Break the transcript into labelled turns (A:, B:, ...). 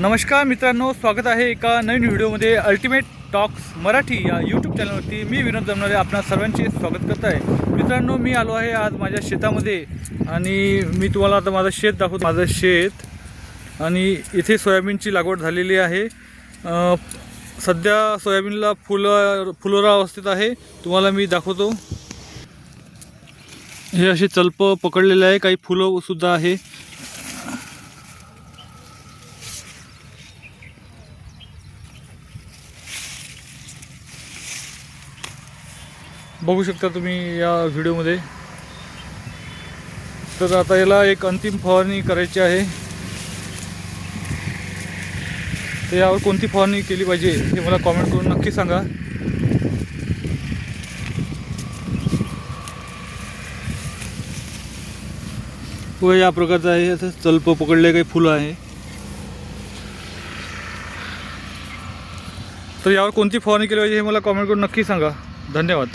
A: नमस्कार मित्रांनो स्वागत आहे एका नवीन व्हिडिओमध्ये अल्टिमेट टॉक्स मराठी या यूट्यूब चॅनलवरती मी विनोद जमणारे आपणा सर्वांचे स्वागत करत आहे. मित्रांनो मी आलो आहे आज माझ्या शेतामध्ये आणि मी तुम्हाला आता माझं शेत दाखवतो. माझं शेत आणि इथे सोयाबीनची लागवड झालेली आहे. सध्या सोयाबीनला फुलं फुलोरा अवस्थेत आहे. तुम्हाला मी दाखवतो. हे असे चल्प पकडलेले आहे. काही फुलं सुद्धा आहे. बघू शकता तुम्ही या व्हिडिओमध्ये. तर आता याला एक अंतिम फवारणी करायची आहे. तर यावर कोणती फवारणी केली पाहिजे हे मला कॉमेंट करून नक्की सांगा. व या प्रकारचं आहे. असं चलप पकडले काही फुलं आहे. तर यावर कोणती फवारणी केली पाहिजे हे मला कॉमेंट करून नक्की सांगा. धन्यवाद.